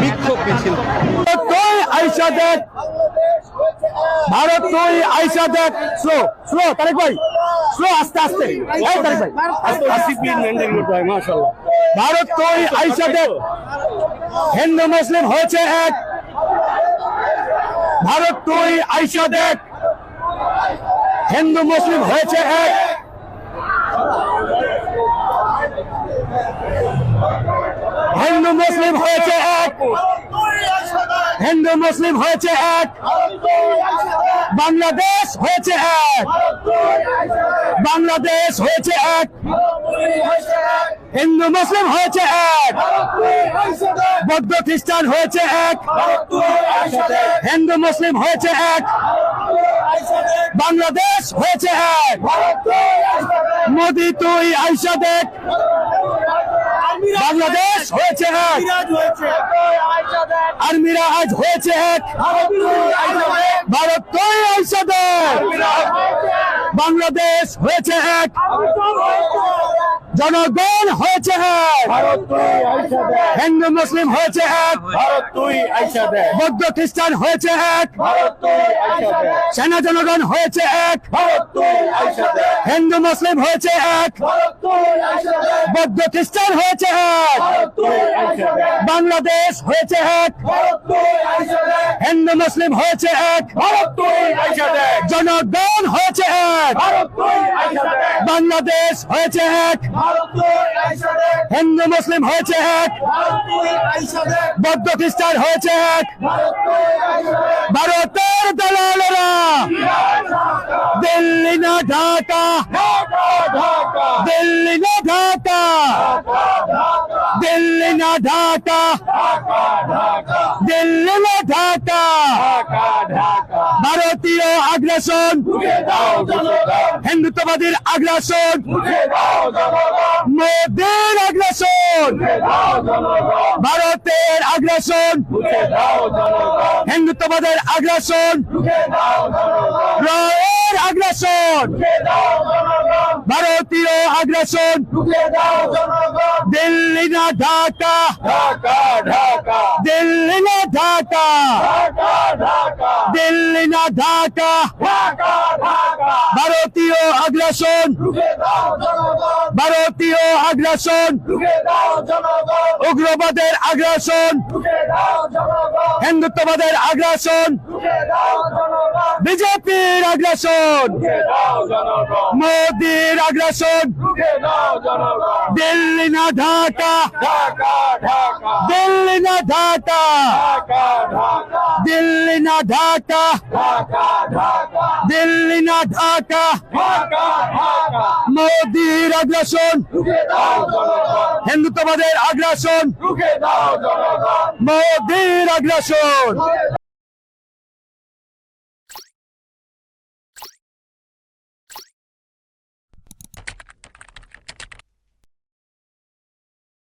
বিক্ষোভ মিছিল। তুই দেখ। ভারত তুই আইসা দেখ। স্লো স্লো, তারেক ভাই। স্লো, আস্তে আস্তে। এই তারেক ভাই। ভারত তুই আইসা দেখ। হিন্দু, মুসলিম হয়েছে এক। ভারত তুই আইসা দেখ। হিন্দু, মুসলিম হয়েছে এক। হিন্দু মুসলিম হয়েছে এক। হিন্দু মুসলিম হয়েছে এক। বাংলাদেশ হয়েছে এক। বাংলাদেশ হয়েছে এক। হিন্দু মুসলিম হয়েছে এক। বৌদ্ধ খ্রিস্টান হয়েছে এক। হিন্দু মুসলিম হয়েছে এক। বাংলাদেশ হয়েছে এক। মোদি তুই আইসা দেখ। বাংলাদেশ হয়েছে এক। আর্মিরা আজ হয়েছে এক। ভারত তুই আইসা দেখ বাংলাদেশ হয়েছে এক। জনগণ হয়েছে এক। হিন্দু মুসলিম হয়েছে এক। বৌদ্ধ খ্রিস্টান হয়েছে এক। সেনা জনগণ হয়েছে এক। হিন্দু মুসলিম হয়েছে এক। বৌদ্ধ খ্রিস্টান হয়েছে দে বাংলাদেশ হয়েছে দে হিন্দু, মুসলিম হয়েছে দে জনগণ হয়েছে দে বাংলাদেশ হয়েছে দে হিন্দু, মুসলিম হয়েছে দে বৌদ্ধ খ্রিস্টান হয়েছে দে ভারতের দিল্লি না ঢাকা ঢাকা ঢাকা দিল্লি না ঢাকা দিল্লি না ঢাকা। দিল্লি না ঢাকা। ভারতীয় আগ্রাসন। হিন্দুত্ববাদীর আগ্রাসন। মোদীর আগ্রাসন। ভারতের আগ্রাসন। হিন্দুত্ববাদের আগ্রাসন। রয়ের আগ্রাসন। ভারতীয় আগ্রাসন দিল্লি না ঢাকা দিল্লি না ঢাকা দিল্লি না ঢাকা আগ্রাসন। ভারতীয় আগ্রাসন। উগ্রবাদের আগ্রাসন। হিন্দুত্ববাদের আগ্রাসন। বিজেপির আগ্রাসন। মোদীর আগ্রাসন। দিল্লি না ঢাকা। দিল্লি না ঢাকা। দিল্লি না ঢাকা। দিল্লি না ঢাকা। মোদীর আগ্রাসন। হিন্দুত্ববাদের আগ্রাসন। মোদীর আগ্রাসন।